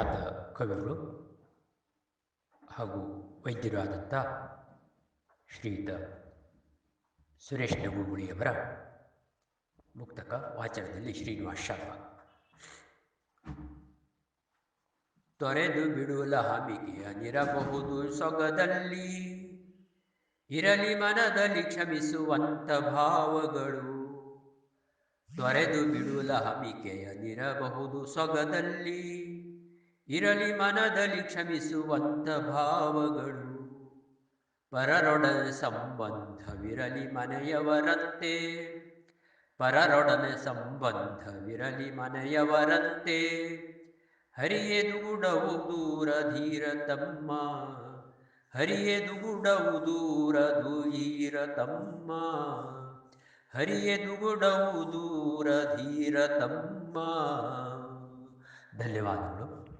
ಖ್ಯಾತ ಕವಿಗಳು ಹಾಗೂ ವೈದ್ಯರಾದಂಥ ಶ್ರೀಯುತ ಸುರೇಶ್ ನಗುಗುಳಿಯವರ ಮುಕ್ತಕ ವಾಚನದಲ್ಲಿ ಶ್ರೀನಿವಾಸ ಶರ್ಮ. ತೊರೆದು ಬಿಡುವಲ ಹಾಮಿಕೆಯ ನಿರಬಹುದು ಸೊಗದಲ್ಲಿ ಇರಲಿ ಮನದಲ್ಲಿ ಕ್ಷಮಿಸುವಂತ ಭಾವಗಳು. ತೊರೆದು ಬಿಡುವಲ ಹಮಿಕೆಯ ನಿರಬಹುದು ಸೊಗದಲ್ಲಿ ಇರಲಿ ಮನದಲ್ಲಿ ಕ್ಷಮಿಸುವಂಥ ಭಾವಗಳು, ಪರರೊಡನೆ ಸಂಬಂಧವಿರಲಿ ಮನೆಯವರಂತೆ ಪರರೊಡನೆ ಸಂಬಂಧವಿರಲಿ ಮನೆಯವರಂತೆ ಹರಿಯದುಗುಡವು ದೂರ ಧೀರ ತಮ್ಮ, ಹರಿಯದುಗುಡವು ದೂರ ಧೀರ ತಮ್ಮ. ಹರಿಯದುಗುಡವು ದೂರ ಧೀರ ತಮ್ಮ. ಧನ್ಯವಾದಗಳು.